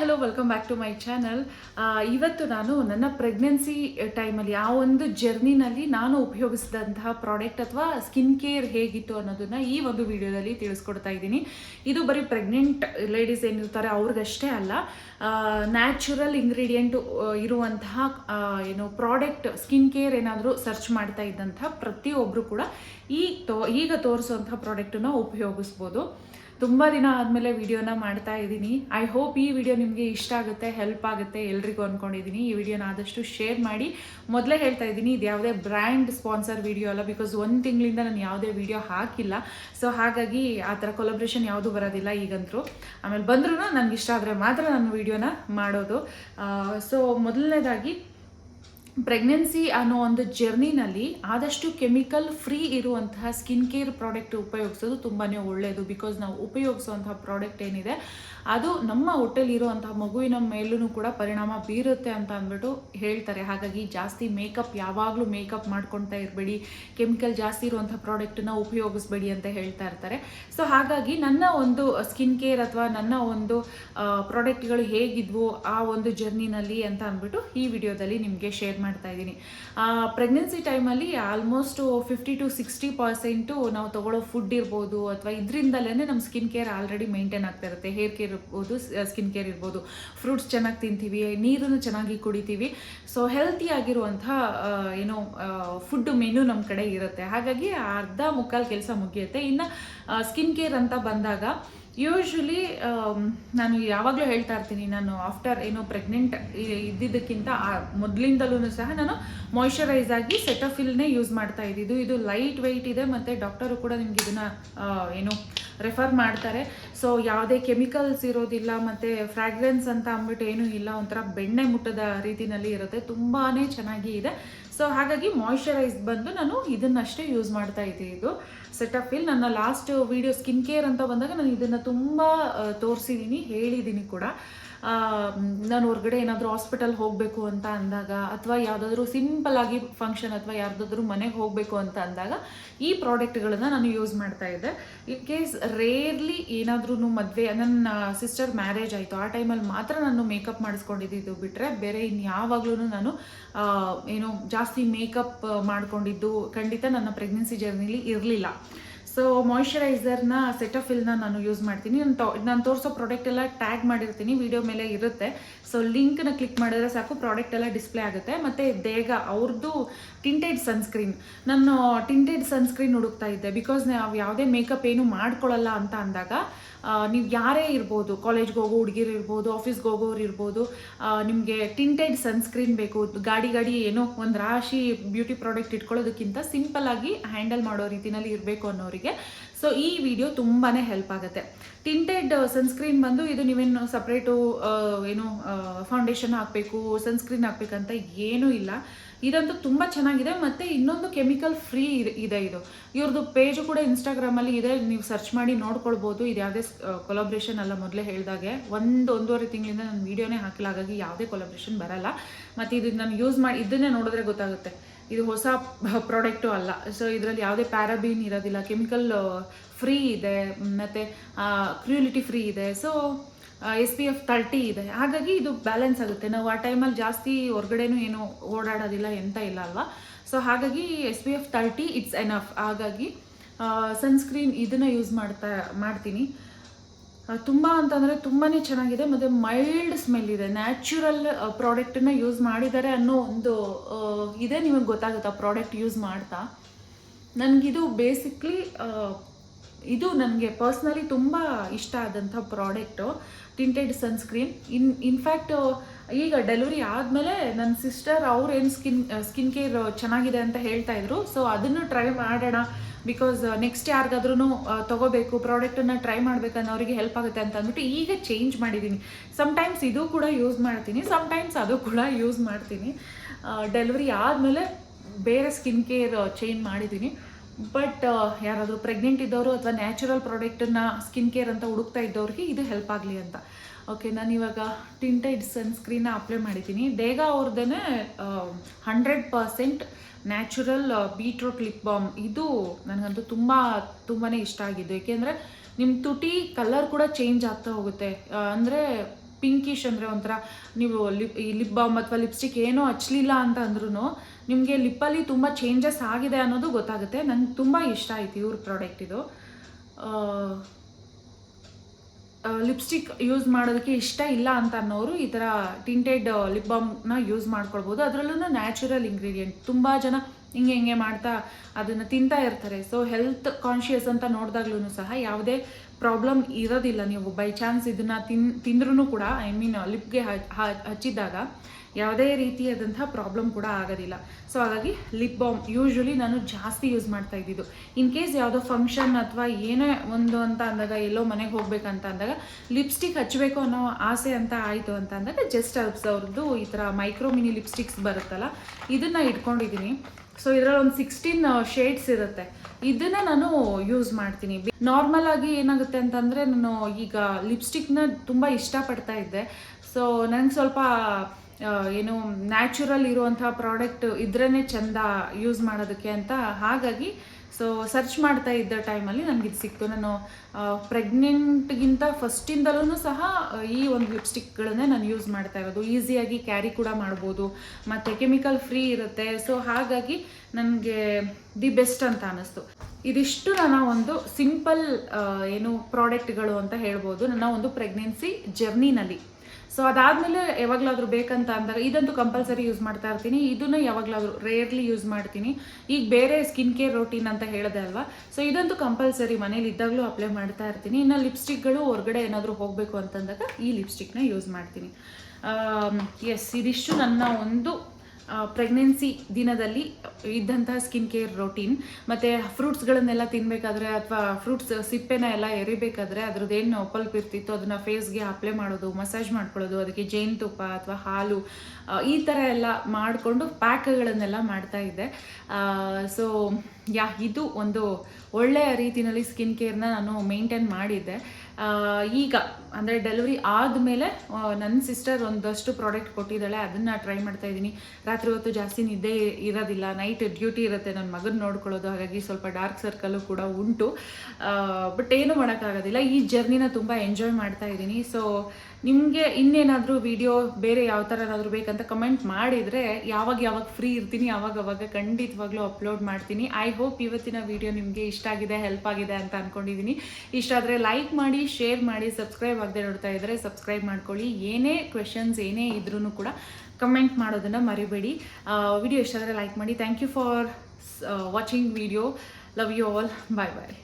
Hello welcome back to my channel ಇವತ್ತು ನಾನು ನನ್ನ ಪ್ರೆಗ್ನೆನ್ಸಿ ಟೈಮಲ್ಲಿ ಆ ಒಂದು ಜರ್ನಿನಲ್ಲಿ ನಾನು ಉಪಯೋಗಿಸಿದಂತಹ ಪ್ರಾಡಕ್ಟ್ ಅಥವಾ ಸ್ಕಿನ್ ಕೇರ್ ಹೇಗಿತ್ತು ಅನ್ನೋದನ್ನು ಈ ಒಂದು ವಿಡಿಯೋದಲ್ಲಿ ತಿಳಿಸ್ಕೊಡ್ತಾ ಇದ್ದೀನಿ. ಇದು ಬರೀ ಪ್ರೆಗ್ನೆಂಟ್ ಲೇಡೀಸ್ ಏನಿರ್ತಾರೆ ಅವ್ರಿಗಷ್ಟೇ ಅಲ್ಲ ನ್ಯಾಚುರಲ್ ಇಂಗ್ರೀಡಿಯೆಂಟ್ ಇರುವಂತಹ ಏನು ಪ್ರಾಡಕ್ಟ್ ಸ್ಕಿನ್ ಕೇರ್ ಏನಾದರೂ ಸರ್ಚ್ ಮಾಡ್ತಾ ಇದ್ದಂಥ ಪ್ರತಿಯೊಬ್ಬರು ಕೂಡ ಈ ತೋ, ಈಗ ತೋರಿಸುವಂಥ ಪ್ರಾಡಕ್ಟನ್ನು ಉಪಯೋಗಿಸ್ಬೋದು. ತುಂಬ ದಿನ ಆದಮೇಲೆ ವಿಡಿಯೋನ ಮಾಡ್ತಾ ಇದ್ದೀನಿ. ಐ ಹೋಪ್ ಈ ವಿಡಿಯೋ ನಿಮಗೆ ಇಷ್ಟ ಆಗುತ್ತೆ ಹೆಲ್ಪ್ ಆಗುತ್ತೆ ಎಲ್ರಿಗೂ ಅಂದ್ಕೊಂಡಿದ್ದೀನಿ ಈ ವಿಡಿಯೋನ ಆದಷ್ಟು ಶೇರ್ ಮಾಡಿ. ಮೊದಲೇ ಹೇಳ್ತಾ ಇದ್ದೀನಿ, ಇದು ಯಾವುದೇ ಬ್ರ್ಯಾಂಡ್ ಸ್ಪಾನ್ಸರ್ ವಿಡಿಯೋ ಅಲ್ಲ ಬಿಕಾಸ್ ಒಂದು ತಿಂಗಳಿಂದ ನಾನು ಯಾವುದೇ ವಿಡಿಯೋ ಹಾಕಿಲ್ಲ. ಸೊ ಹಾಗಾಗಿ ಆ ಥರ ಕೊಲಬ್ರೇಷನ್ ಯಾವುದೂ ಬರೋದಿಲ್ಲ ಈಗಂತೂ ಆಮೇಲೆ ಬಂದ್ರೂ ನನಗೆ ಇಷ್ಟ ಆದರೆ ಮಾತ್ರ ನಾನು ವಿಡಿಯೋನ ಮಾಡೋದು. ಸೊ ಮೊದಲನೇದಾಗಿ ಪ್ರೆಗ್ನೆನ್ಸಿ ಅನ್ನೋ ಒಂದು ಜರ್ನಿನಲ್ಲಿ ಆದಷ್ಟು ಕೆಮಿಕಲ್ ಫ್ರೀ ಇರುವಂತಹ ಸ್ಕಿನ್ ಕೇರ್ ಪ್ರಾಡಕ್ಟ್ ಉಪಯೋಗಿಸೋದು ತುಂಬಾ ಒಳ್ಳೆಯದು ಬಿಕಾಸ್ ನಾವು ಉಪಯೋಗಿಸುವಂತಹ ಪ್ರಾಡಕ್ಟ್ ಏನಿದೆ ಅದು ನಮ್ಮ ಹೊಟ್ಟೆಲಿ ಇರುವಂತಹ ಮಗುವಿನ ಮೇಲೂ ಕೂಡ ಪರಿಣಾಮ ಬೀರುತ್ತೆ ಅಂತ ಅಂದ್ಬಿಟ್ಟು ಹೇಳ್ತಾರೆ. ಹಾಗಾಗಿ ಜಾಸ್ತಿ ಮೇಕಪ್ ಯಾವಾಗಲೂ ಮೇಕಪ್ ಮಾಡ್ಕೊಳ್ತಾ ಇರಬೇಡಿ. ಕೆಮಿಕಲ್ ಜಾಸ್ತಿ ಇರುವಂಥ ಪ್ರಾಡಕ್ಟನ್ನ ಉಪಯೋಗಿಸ್ಬೇಡಿ ಅಂತ ಹೇಳ್ತಾ ಇರ್ತಾರೆ. ಸೊ ಹಾಗಾಗಿ ನನ್ನ ಒಂದು ಸ್ಕಿನ್ ಕೇರ್ ಅಥವಾ ನನ್ನ ಒಂದು ಪ್ರಾಡಕ್ಟ್ಗಳು ಹೇಗಿದ್ವು ಆ ಒಂದು ಜರ್ನಿನಲ್ಲಿ ಅಂತ ಅಂದ್ಬಿಟ್ಟು ಈ ವಿಡಿಯೋದಲ್ಲಿ ನಿಮಗೆ ಶೇರ್ ಮಾಡ್ತಾ ಇದ್ದೀನಿ. ಪ್ರೆಗ್ನೆನ್ಸಿ ಟೈಮಲ್ಲಿ almost fifty to sixty percent ನಾವು ತಗೊಳ್ಳೋ ಫುಡ್ ಇರ್ಬೋದು ಅಥವಾ ಇದರಿಂದಲೇ ನಮ್ಮ ಸ್ಕಿನ್ ಕೇರ್ ಆಲ್ರೆಡಿ ಮೇಂಟೈನ್ ಆಗ್ತಾ ಇರುತ್ತೆ. ಹೇರ್ ಕೇರ್ ಇರ್ಬೋದು ಸ್ಕಿನ್ ಕೇರ್ ಇರ್ಬೋದು. ಫ್ರೂಟ್ಸ್ ಚೆನ್ನಾಗಿ ತಿಂತೀವಿ ನೀರನ್ನು ಚೆನ್ನಾಗಿ ಕುಡಿತೀವಿ. ಸೊ ಹೆಲ್ತಿಯಾಗಿರುವಂಥ ಏನೋ ಫುಡ್ ಮೆನು ನಮ್ಮ ಕಡೆ ಇರುತ್ತೆ. ಹಾಗಾಗಿ ಅರ್ಧ ಮುಕ್ಕಾಲು ಕೆಲಸ ಮುಗಿಯುತ್ತೆ. ಇನ್ನು ಸ್ಕಿನ್ ಕೇರ್ ಅಂತ ಬಂದಾಗ ಯೂಶ್ವಲಿ ನಾನು ಯಾವಾಗಲೂ ಹೇಳ್ತಾ ಇರ್ತೀನಿ, ನಾನು ಆಫ್ಟರ್ ಏನೋ ಪ್ರೆಗ್ನೆಂಟ್ ಇದ್ದಿದ್ದಕ್ಕಿಂತ ಮೊದಲಿಂದಲೂ ಸಹ ನಾನು ಮಾಯ್ಶ್ಚರೈಸ್ ಆಗಿ ಸೆಟಫಿಲ್ನೇ ಯೂಸ್ ಮಾಡ್ತಾ ಇದ್ದಿದ್ದು. ಇದು ಲೈಟ್ ವೆಯ್ಟ್ ಇದೆ, ಮತ್ತು ಡಾಕ್ಟರು ಕೂಡ ನಿಮ್ಗೆ ಇದನ್ನು ಏನು ರೆಫರ್ ಮಾಡ್ತಾರೆ. ಸೊ ಯಾವುದೇ ಕೆಮಿಕಲ್ಸ್ ಇರೋದಿಲ್ಲ, ಮತ್ತು ಫ್ರ್ಯಾಗ್ರೆನ್ಸ್ ಅಂತ ಅಂದ್ಬಿಟ್ಟು ಏನೂ ಇಲ್ಲ, ಒಂಥರ ಬೆಣ್ಣೆ ಮುಟ್ಟದ ರೀತಿನಲ್ಲಿ ಇರುತ್ತೆ. ತುಂಬಾ ಚೆನ್ನಾಗಿ ಇದೆ. ಸೊ ಹಾಗಾಗಿ ಮಾಯ್ಶ್ಚರೈಸ್ ಬಂದು ನಾನು ಇದನ್ನಷ್ಟೇ ಯೂಸ್ ಮಾಡ್ತಾ ಇದ್ದೀನಿ ಇದು. ಸೆಟಪ್ ಸೆಟಫಿಲ್ ನನ್ನ ಲಾಸ್ಟ್ ವಿಡಿಯೋ ಸ್ಕಿನ್ ಕೇರ್ ಅಂತ ಬಂದಾಗ ನಾನು ಇದನ್ನು ತುಂಬ ತೋರಿಸಿದ್ದೀನಿ ಹೇಳಿದ್ದೀನಿ ಕೂಡ. ನಾನು ಹೊರಗಡೆ ಏನಾದರೂ ಹಾಸ್ಪಿಟಲ್ ಹೋಗಬೇಕು ಅಂತ ಅಂದಾಗ, ಅಥವಾ ಯಾವುದಾದ್ರೂ ಸಿಂಪಲ್ ಆಗಿ ಫಂಕ್ಷನ್ ಅಥವಾ ಯಾರ್ದಾದ್ರೂ ಮನೆಗೆ ಹೋಗಬೇಕು ಅಂತ ಅಂದಾಗ, ಈ ಪ್ರಾಡಕ್ಟ್ಗಳನ್ನು ನಾನು ಯೂಸ್ ಮಾಡ್ತಾ ಇದ್ದೆ. ಇನ್ ಕೇಸ್ ರೇರ್ಲಿ ಏನಾದ್ರೂ ಮದುವೆ, ನನ್ನ ಸಿಸ್ಟರ್ ಮ್ಯಾರೇಜ್ ಆಯಿತು. ಆ ಟೈಮಲ್ಲಿ ಮಾತ್ರ ನಾನು ಮೇಕಪ್ ಮಾಡಿಸ್ಕೊಂಡಿದ್ದು ಬಿಟ್ಟರೆ ಬೇರೆ ಇನ್ಯಾವಾಗ್ಲೂ ನಾನು ಏನು ಜಾಸ್ತಿ ಮೇಕಪ್ ಮಾಡ್ಕೊಂಡಿದ್ದು ಖಂಡಿತ ನನ್ನ ಪ್ರೆಗ್ನೆನ್ಸಿ ಜರ್ನಿಲಿ ಇರಲಿಲ್ಲ. ಸೊ ಮಾಯಿಶ್ಚರೈಸರ್ನ ಸೆಟಫಿಲ್ನ ನಾನು ಯೂಸ್ ಮಾಡ್ತೀನಿ. ನಾನು ತೊ, ನಾನು ತೋರಿಸೋ ಪ್ರಾಡಕ್ಟ್ ಎಲ್ಲ ಟ್ಯಾಗ್ ಮಾಡಿರ್ತೀನಿ. ವಿಡಿಯೋ ಮೇಲೆ ಇರುತ್ತೆ. ಸೊ ಲಿಂಕ್ನ ಕ್ಲಿಕ್ ಮಾಡಿದ್ರೆ ಸಾಕು ಪ್ರಾಡಕ್ಟ್ ಎಲ್ಲ ಡಿಸ್ಪ್ಲೇ ಆಗುತ್ತೆ. ಮತ್ತು ದೇಗ ಅವ್ರದ್ದು ಟಿಂಟೆಡ್ ಸನ್ಸ್ಕ್ರೀನ್ ನಾನು ಟಿಂಟೆಡ್ ಸನ್ಸ್ಕ್ರೀನ್ ಹುಡುಕ್ತಾ ಇದ್ದೆ. ಬಿಕಾಸ್ ನಾವು ಯಾವುದೇ ಮೇಕಪ್ ಏನು ಮಾಡ್ಕೊಳ್ಳಲ್ಲ ಅಂತ ಅಂದಾಗ ನೀವು ಯಾರೇ ಇರ್ಬೋದು ಕಾಲೇಜ್ಗೆ ಹೋಗೋ ಹುಡುಗಿರು ಇರ್ಬೋದು ಆಫೀಸ್ಗೆ ಹೋಗೋರು ಇರ್ಬೋದು ನಿಮಗೆ ಟಿಂಟೆಡ್ ಸನ್ಸ್ಕ್ರೀನ್ ಬೇಕು. ಗಾಡಿ ಗಾಡಿ ಏನೋ ಒಂದು ರಾಶಿ ಬ್ಯೂಟಿ ಪ್ರಾಡಕ್ಟ್ ಇಟ್ಕೊಳ್ಳೋದಕ್ಕಿಂತ ಸಿಂಪಲ್ ಆಗಿ ಹ್ಯಾಂಡಲ್ ಮಾಡೋ ರೀತಿನಲ್ಲಿ ಇರಬೇಕು ಅನ್ನೋರಿಗೆ ಸೊ ಈ ವಿಡಿಯೋ ತುಂಬಾ ಹೆಲ್ಪ್ ಆಗುತ್ತೆ. ಟಿಂಟೆಡ್ ಸನ್ಸ್ಕ್ರೀನ್ ಬಂದು ಇದು ನೀವೇನು ಸಪ್ರೇಟು ಏನು ಫೌಂಡೇಶನ್ ಹಾಕಬೇಕು ಸನ್ಸ್ಕ್ರೀನ್ ಹಾಕ್ಬೇಕಂತ ಏನೂ ಇಲ್ಲ. ಇದಂತೂ ತುಂಬ ಚೆನ್ನಾಗಿದೆ. ಮತ್ತು ಇನ್ನೊಂದು ಕೆಮಿಕಲ್ ಫ್ರೀ ಇದೆ ಇದು ಇವ್ರದ್ದು ಪೇಜು ಕೂಡ ಇನ್ಸ್ಟಾಗ್ರಾಮಲ್ಲಿ ಇದೆ. ನೀವು ಸರ್ಚ್ ಮಾಡಿ ನೋಡ್ಕೊಳ್ಬೋದು. ಇದು ಯಾವುದೇ ಕೊಲಾಬ್ರೇಷನ್ ಅಲ್ಲ ಮೊದಲೇ ಹೇಳಿದಾಗೆ. ಒಂದು ಒಂದೂವರೆ ತಿಂಗಳಿಂದ ನಾನು ವೀಡಿಯೋನೇ ಹಾಕಿಲ್ಲ ಹಾಗಾಗಿ ಯಾವುದೇ ಕೊಲಾಬ್ರೇಷನ್ ಬರಲ್ಲ. ಮತ್ತು ಇದು ನಾನು ಯೂಸ್ ಮಾಡಿ ಇದನ್ನೇ ನೋಡಿದ್ರೆ ಗೊತ್ತಾಗುತ್ತೆ. ಇದು ಹೊಸ ಪ್ರಾಡಕ್ಟು ಅಲ್ಲ. ಸೊ ಇದರಲ್ಲಿ ಯಾವುದೇ ಪ್ಯಾರಾಬೀನ್ ಇರೋದಿಲ್ಲ. ಕೆಮಿಕಲ್ ಫ್ರೀ ಇದೆ. ಮತ್ತು ಕ್ರಿಯುಲಿಟಿ ಫ್ರೀ ಇದೆ. So S P F thirty ಇದೆ. ಹಾಗಾಗಿ ಇದು ಬ್ಯಾಲೆನ್ಸ್ ಆಗುತ್ತೆ. ನಾವು ಆ ಟೈಮಲ್ಲಿ ಜಾಸ್ತಿ ಹೊರಗಡೆನೂ ಏನು ಓಡಾಡೋದಿಲ್ಲ ಎಂತ ಇಲ್ಲ ಅಲ್ವಾ? ಸೊ ಹಾಗಾಗಿ S P F thirty it's enough ಹಾಗಾಗಿ ಸನ್ಸ್ಕ್ರೀನ್ ಇದನ್ನು ಯೂಸ್ ಮಾಡ್ತಾ, ಮಾಡ್ತೀನಿ. ತುಂಬ ಅಂತಂದರೆ ತುಂಬಾ ಚೆನ್ನಾಗಿದೆ, ಮತ್ತು ಮೈಲ್ಡ್ ಸ್ಮೆಲ್ ಇದೆ. ನ್ಯಾಚುರಲ್ ಪ್ರಾಡಕ್ಟನ್ನ ಯೂಸ್ ಮಾಡಿದ್ದಾರೆ ಅನ್ನೋ ಒಂದು ಇದೆ ನಿಮಗೆ ಗೊತ್ತಾಗುತ್ತೆ ಆ ಪ್ರಾಡಕ್ಟ್ ಯೂಸ್ ಮಾಡ್ತಾ. ನನಗಿದು ಬೇಸಿಕ್ಲಿ ಇದು ನನಗೆ ಪರ್ಸ್ನಲಿ ತುಂಬ ಇಷ್ಟ ಆದಂಥ product tinted sunscreen in in fact ಈಗ ಡೆಲಿವರಿ ಆದಮೇಲೆ ನನ್ನ ಸಿಸ್ಟರ್ ಅವ್ರೇನು ಸ್ಕಿನ್ ಸ್ಕಿನ್ ಕೇರ್ ಚೆನ್ನಾಗಿದೆ ಅಂತ ಹೇಳ್ತಾ ಇದ್ರು. ಸೊ ಅದನ್ನು ಟ್ರೈ ಮಾಡೋಣ. ಬಿಕಾಸ್ ನೆಕ್ಸ್ಟ್ ಯಾರಿಗಾದ್ರೂ ತಗೋಬೇಕು ಪ್ರಾಡಕ್ಟನ್ನು ಟ್ರೈ ಮಾಡ್ಬೇಕನ್ನೋ ಅವರಿಗೆ ಹೆಲ್ಪ್ ಆಗುತ್ತೆ ಅಂತ ಅಂದ್ಬಿಟ್ಟು ಈಗ ಚೇಂಜ್ ಮಾಡಿದ್ದೀನಿ ಸಮ್ಟೈಮ್ಸ್ ಇದು ಕೂಡ ಯೂಸ್ ಮಾಡ್ತೀನಿ ಸಮ್ಟೈಮ್ಸ್ ಅದು ಕೂಡ ಯೂಸ್ ಮಾಡ್ತೀನಿ. ಡೆಲಿವರಿ ಆದಮೇಲೆ ಬೇರೆ ಸ್ಕಿನ್ ಕೇರ್ ಚೇಂಜ್ ಮಾಡಿದ್ದೀನಿ ಬಟ್ ಯಾರಾದರೂ ಪ್ರೆಗ್ನೆಂಟ್ ಇದ್ದವರು ಅಥವಾ ನ್ಯಾಚುರಲ್ ಪ್ರಾಡಕ್ಟನ್ನು ಸ್ಕಿನ್ ಕೇರ್ ಅಂತ ಹುಡುಕ್ತಾ ಇದ್ದವ್ರಿಗೆ ಇದು ಹೆಲ್ಪ್ ಆಗಲಿ ಅಂತ. ಓಕೆ ನಾನು ಇವಾಗ ಟಿಂಟೆಡ್ ಸನ್ಸ್ಕ್ರೀನ್ನ ಅಪ್ಲೈ ಮಾಡಿದ್ದೀನಿ ಬೇಗ ಅವ್ರದ್ದೇ hundred percent natural beetroot lip balm ಇದು ನನಗಂತೂ ತುಂಬ ತುಂಬಾ ಇಷ್ಟ ಆಗಿದ್ದು. ಏಕೆಂದರೆ ನಿಮ್ಮ ತುಟಿ ಕಲರ್ ಕೂಡ ಚೇಂಜ್ ಆಗ್ತಾ ಹೋಗುತ್ತೆ. ಅಂದರೆ ಪಿಂಕಿಶ್ ಅಂದರೆ ಒಂಥರ ನೀವು ಲಿಪ್ ಈ ಲಿಪ್ ಬಾಮ್ ಅಥವಾ ಲಿಪ್ಸ್ಟಿಕ್ ಏನೋ ಹಚ್ಚಲಿಲ್ಲ ಅಂತ ಅಂದ್ರೂ ನಿಮಗೆ ಲಿಪ್ಪಲ್ಲಿ ತುಂಬ ಚೇಂಜಸ್ ಆಗಿದೆ ಅನ್ನೋದು ಗೊತ್ತಾಗುತ್ತೆ. ನಂಗೆ ತುಂಬ ಇಷ್ಟ ಆಯ್ತು ಇವ್ರ ಪ್ರಾಡಕ್ಟ್ ಇದು. ಲಿಪ್ಸ್ಟಿಕ್ ಯೂಸ್ ಮಾಡೋದಕ್ಕೆ ಇಷ್ಟ ಇಲ್ಲ ಅಂತ ಅನ್ನೋರು ಈ ಥರ ಟಿಂಟೆಡ್ ಲಿಪ್ ಬಾಮ್ನ ಯೂಸ್ ಮಾಡ್ಕೊಳ್ಬೋದು. ಅದರಲ್ಲೂ ನ್ಯಾಚುರಲ್ ಇಂಗ್ರೀಡಿಯೆಂಟ್ ತುಂಬ ಜನ ಹಿಂಗೆ ಹಿಂಗೆ ಮಾಡ್ತಾ ಅದನ್ನು ತಿಂತಾ ಇರ್ತಾರೆ. ಸೊ ಹೆಲ್ತ್ ಕಾನ್ಷಿಯಸ್ ಅಂತ ನೋಡಿದಾಗ್ಲೂ ಸಹ ಯಾವುದೇ ಪ್ರಾಬ್ಲಮ್ ಇರೋದಿಲ್ಲ. ನೀವು ಬೈ ಚಾನ್ಸ್ ಇದನ್ನು ತಿನ್ ತಿಂದ್ರೂ ಕೂಡ ಐ ಮೀನ್ ಲಿಪ್ಗೆ ಹಚ್ಚಿದಾಗ ಯಾವುದೇ ರೀತಿಯಾದಂಥ ಪ್ರಾಬ್ಲಮ್ ಕೂಡ ಆಗೋದಿಲ್ಲ. ಸೊ ಹಾಗಾಗಿ ಲಿಪ್ ಬಾಮ್ ಯೂಶ್ವಲಿ ನಾನು ಜಾಸ್ತಿ ಯೂಸ್ ಮಾಡ್ತಾ ಇದ್ದಿದ್ದು. ಇನ್ ಕೇಸ್ ಯಾವುದೋ ಫಂಕ್ಷನ್ ಅಥವಾ ಏನೇ ಒಂದು ಅಂತ ಅಂದಾಗ, ಎಲ್ಲೋ ಮನೆಗೆ ಹೋಗ್ಬೇಕಂತ ಅಂದಾಗ ಲಿಪ್ಸ್ಟಿಕ್ ಹಚ್ಚಬೇಕು ಅನ್ನೋ ಆಸೆ ಅಂತ ಆಯಿತು ಅಂತ ಅಂದಾಗ ಜಸ್ಟ್ ಅವ್ರದ್ದು ಈ ಥರ ಮೈಕ್ರೋ ಮಿನಿ ಲಿಪ್ಸ್ಟಿಕ್ಸ್ ಬರುತ್ತಲ್ಲ, ಇದನ್ನು ಇಟ್ಕೊಂಡಿದ್ದೀನಿ. ಸೊ ಇದರಲ್ಲಿ ಒಂದು ಸಿಕ್ಸ್ಟೀನ್ ಶೇಡ್ಸ್ ಇರುತ್ತೆ. ಇದನ್ನ ನಾನು ಯೂಸ್ ಮಾಡ್ತೀನಿ. ನಾರ್ಮಲ್ ಆಗಿ ಏನಾಗುತ್ತೆ ಅಂತಂದರೆ ನಾನು ಈಗ ಲಿಪ್ಸ್ಟಿಕ್ನ ತುಂಬ ಇಷ್ಟಪಡ್ತಾ ಇದ್ದೆ. ಸೊ ನನಗೆ ಸ್ವಲ್ಪ ಏನು ನ್ಯಾಚುರಲ್ ಇರುವಂಥ ಪ್ರಾಡಕ್ಟ್ ಇದ್ರೇ ಚಂದ ಯೂಸ್ ಮಾಡೋದಕ್ಕೆ ಅಂತ ಹಾಗಾಗಿ ಸೊ ಸರ್ಚ್ ಮಾಡ್ತಾ ಇದ್ದ ಟೈಮಲ್ಲಿ ನನಗೆ ಇದು ಸಿಕ್ತು. ನಾನು ಪ್ರೆಗ್ನೆಂಟ್ಗಿಂತ ಫಸ್ಟಿಂದಲೂ ಸಹ ಈ ಒಂದು ಲಿಪ್ಸ್ಟಿಕ್ಗಳನ್ನೇ ನಾನು ಯೂಸ್ ಮಾಡ್ತಾ ಇರೋದು. ಈಸಿಯಾಗಿ ಕ್ಯಾರಿ ಕೂಡ ಮಾಡ್ಬೋದು. ಮತ್ತು ಕೆಮಿಕಲ್ ಫ್ರೀ ಇರುತ್ತೆ. ಸೊ ಹಾಗಾಗಿ ನನಗೆ ದಿ ಬೆಸ್ಟ್ ಅಂತ ಅನ್ನಿಸ್ತು. ಇದಿಷ್ಟು ನನ್ನ ಒಂದು ಸಿಂಪಲ್ ಏನು ಪ್ರಾಡಕ್ಟ್ಗಳು ಅಂತ ಹೇಳ್ಬೋದು. ನನ್ನ ಒಂದು ಪ್ರೆಗ್ನೆನ್ಸಿ ಜರ್ನಿನಲ್ಲಿ ಸೊ ಅದಾದಮೇಲೆ ಯಾವಾಗಲಾದರೂ ಬೇಕಂತ ಅಂದಾಗ, ಇದಂತೂ ಕಂಪಲ್ಸರಿ ಯೂಸ್ ಮಾಡ್ತಾ ಇರ್ತೀನಿ. ಇದನ್ನು ಯಾವಾಗಲಾದರೂ ರೇರ್ಲಿ ಯೂಸ್ ಮಾಡ್ತೀನಿ. ಈಗ ಬೇರೆ ಸ್ಕಿನ್ ಕೇರ್ ರೋಟೀನ್ ಅಂತ ಹೇಳಿದೆ ಅಲ್ವಾ? ಸೊ ಇದಂತೂ ಕಂಪಲ್ಸರಿ ಮನೇಲಿ ಇದ್ದಾಗಲೂ ಅಪ್ಲೈ ಮಾಡ್ತಾ ಇರ್ತೀನಿ. ಇನ್ನು ಲಿಪ್ಸ್ಟಿಕ್ಗಳು ಹೊರಗಡೆ ಏನಾದರೂ ಹೋಗಬೇಕು ಅಂತಂದಾಗ ಈ ಲಿಪ್ಸ್ಟಿಕ್ನ ಯೂಸ್ ಮಾಡ್ತೀನಿ. ಎಸ್ ಇದಿಷ್ಟು ನನ್ನ ಒಂದು ಪ್ರೆಗ್ನೆನ್ಸಿ ದಿನದಲ್ಲಿ ಇದ್ದಂತಹ ಸ್ಕಿನ್ ಕೇರ್ ರೊಟೀನ್ ಮತ್ತು ಫ್ರೂಟ್ಸ್ಗಳನ್ನೆಲ್ಲ ತಿನ್ನಬೇಕಾದ್ರೆ ಅಥವಾ ಫ್ರೂಟ್ಸ್ ಸಿಪ್ಪೆನ ಎಲ್ಲ ಎರಿಬೇಕಾದ್ರೆ ಅದ್ರದ್ದೇನು ಪಲ್ಪ್ ಇರ್ತಿತ್ತು ಅದನ್ನು ಫೇಸ್ಗೆ ಅಪ್ಲೈ ಮಾಡೋದು ಮಸಾಜ್ ಮಾಡ್ಕೊಳ್ಳೋದು, ಅದಕ್ಕೆ ಜೇನುತುಪ್ಪ ಅಥವಾ ಹಾಲು ಈ ಥರ ಎಲ್ಲ ಮಾಡಿಕೊಂಡು ಪ್ಯಾಕ್ಗಳನ್ನೆಲ್ಲ ಮಾಡ್ತಾ ಇದ್ದೆ. ಸೊ ಯಾ, ಇದು ಒಂದು ಒಳ್ಳೆಯ ರೀತಿಯಲ್ಲಿ ಸ್ಕಿನ್ ಕೇರ್ನ ನಾನು ಮೇಂಟೈನ್ ಮಾಡಿದ್ದೆ. ಈಗ ಅಂದರೆ ಡೆಲಿವರಿ ಆದಮೇಲೆ ನನ್ನ ಸಿಸ್ಟರ್ ಒಂದಷ್ಟು ಪ್ರಾಡಕ್ಟ್ ಕೊಟ್ಟಿದ್ದಾಳೆ, ಅದನ್ನು ಟ್ರೈ ಮಾಡ್ತಾ ಇದ್ದೀನಿ. ರಾತ್ರಿ ಹೊತ್ತು ಜಾಸ್ತಿ ನಿದ್ದೆ ಇರೋದಿಲ್ಲ ನೈಟ್ ಡ್ಯೂಟಿ ಇರುತ್ತೆ ನನ್ನ ಮಗನ ನೋಡ್ಕೊಳ್ಳೋದು, ಹಾಗಾಗಿ ಸ್ವಲ್ಪ ಡಾರ್ಕ್ ಸರ್ಕಲ್ಲು ಕೂಡ ಉಂಟು. ಬಟ್ ಏನು ಮಾಡೋಕ್ಕಾಗೋದಿಲ್ಲ. ಈ ಜರ್ನಿನ ತುಂಬ ಎಂಜಾಯ್ ಮಾಡ್ತಾ ಇದ್ದೀನಿ. ಸೊ ನಿಮಗೆ ಇನ್ನೇನಾದರೂ ವಿಡಿಯೋ ಬೇರೆ ಯಾವ ಥರ ಏನಾದರೂ ಬೇಕಂತ ಕಮೆಂಟ್ ಮಾಡಿದರೆ, ಯಾವಾಗ ಯಾವಾಗ ಫ್ರೀ ಇರ್ತೀನಿ ಯಾವಾಗ ಅವಾಗ ಖಂಡಿತವಾಗ್ಲೂ ಅಪ್ಲೋಡ್ ಮಾಡ್ತೀನಿ. ಐ ಹೋಪ್ ಇವತ್ತಿನ ವಿಡಿಯೋ ನಿಮಗೆ ಇಷ್ಟ ಆಗಿದೆ ಹೆಲ್ಪ್ ಆಗಿದೆ ಅಂತ ಅಂದ್ಕೊಂಡಿದ್ದೀನಿ ಇಷ್ಟ ಆದರೆ ಲೈಕ್ ಮಾಡಿ ಶೇರ್ ಮಾಡಿ ಸಬ್ಸ್ಕ್ರೈಬ್ ಆಗದೆ ನೋಡ್ತಾ ಇದ್ದರೆ ಸಬ್ಸ್ಕ್ರೈಬ್ ಮಾಡ್ಕೊಳ್ಳಿ. ಏನೇ ಕ್ವೆಶನ್ಸ್ ಏನೇ ಇದ್ರೂ ಕೂಡ ಕಮೆಂಟ್ ಮಾಡೋದನ್ನು ಮರಿಬೇಡಿ. ವಿಡಿಯೋ ಇಷ್ಟ ಆದರೆ ಲೈಕ್ ಮಾಡಿ. Thank you for watching video love you all bye bye